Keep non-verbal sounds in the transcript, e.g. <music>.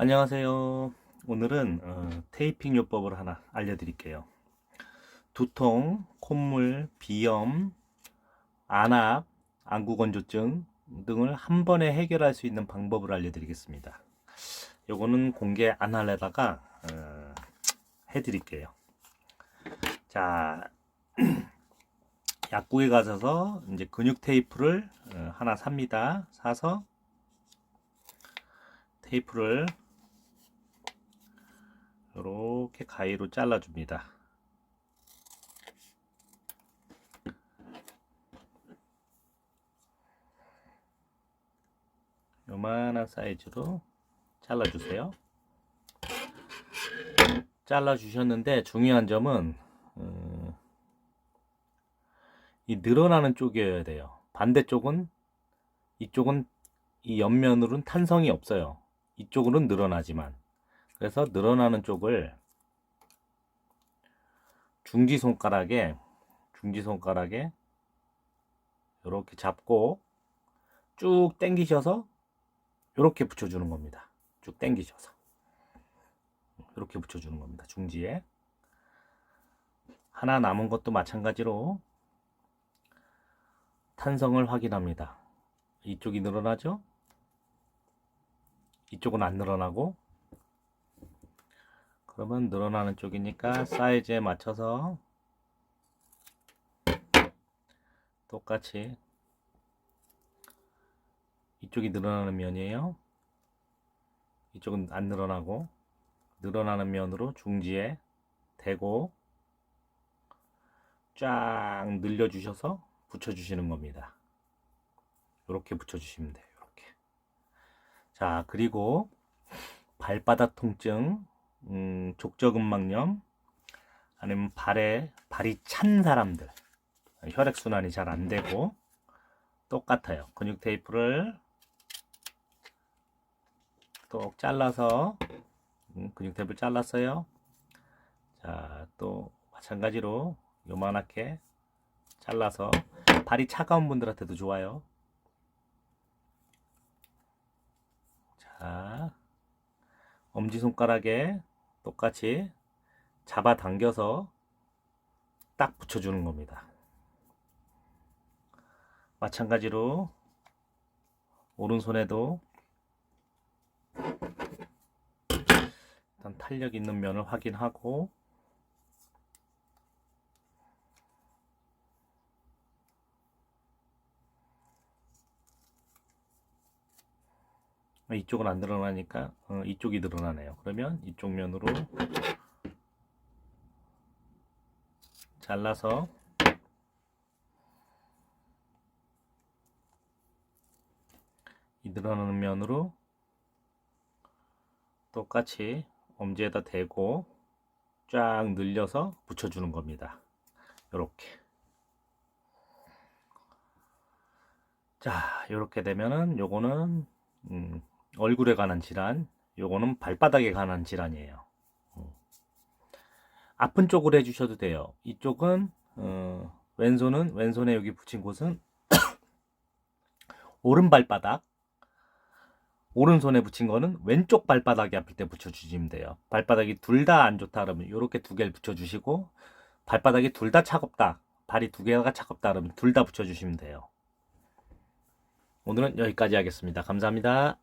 안녕하세요. 오늘은 어, 테이핑 요법을 하나 알려드릴게요. 두통, 콧물, 비염, 안압, 안구건조증 등을 한 번에 해결할 수 있는 방법을 알려드리겠습니다. 요거는 공개 안 하려다가 어, 해드릴게요. 자, <clears throat> 약국에 가셔서 이제 근육 테이프를 어, 하나 삽니다. 사서 테이프를 이렇게 가위로 잘라줍니다. 요만한 사이즈로 잘라주세요. 잘라주셨는데 중요한 점은 어, 이 늘어나는 쪽이어야 돼요. 반대쪽은 이쪽은 이 옆면으로는 탄성이 없어요. 이쪽으로는 늘어나지만 그래서 늘어나는 쪽을 중지 손가락에 중지 손가락에 이렇게 잡고 쭉 당기셔서 이렇게 붙여주는 겁니다. 쭉 당기셔서 이렇게 붙여주는 겁니다. 중지에 하나 남은 것도 마찬가지로 탄성을 확인합니다. 이쪽이 늘어나죠? 이쪽은 안 늘어나고 그러면 늘어나는 쪽이니까 사이즈에 맞춰서 똑같이 이쪽이 늘어나는 면이에요. 이쪽은 안 늘어나고 늘어나는 면으로 중지에 대고 쫙 늘려주셔서 붙여주시는 겁니다. 이렇게 붙여주시면 돼요. 이렇게. 자, 그리고 발바닥 통증, 음, 족저근막염, 아니면 발에 발이 찬 사람들, 혈액 순환이 잘 안 되고 똑같아요. 근육 테이프를 똑 잘라서 음, 근육 테이프를 잘랐어요. 자, 또 마찬가지로 요만하게 잘라서 발이 차가운 분들한테도 좋아요. 자, 엄지손가락에 똑같이 잡아당겨서 딱 붙여주는 겁니다. 마찬가지로 오른손에도 일단 탄력 있는 면을 확인하고 이쪽은 안 늘어나니까 어, 이쪽이 늘어나네요. 그러면 이쪽 면으로 잘라서 이 늘어나는 면으로 똑같이 엄지에다 대고 쫙 늘려서 붙여주는 겁니다. 이렇게. 자, 이렇게 되면은 요거는 음, 얼굴에 관한 질환, 요거는 발바닥에 관한 질환이에요. 음. 아픈 쪽으로 해주셔도 돼요. 이쪽은 어, 왼손은 왼손에 여기 붙인 곳은 <coughs> 오른 발바닥, 오른손에 붙인 거는 왼쪽 발바닥이 아플 때 붙여주시면 돼요. 발바닥이 둘 다 안 좋다 그러면 이렇게 두 개를 붙여주시고 발바닥이 둘 다 차갑다, 발이 두 개가 차갑다 그러면 둘 다 붙여주시면 돼요. 오늘은 여기까지 하겠습니다. 감사합니다.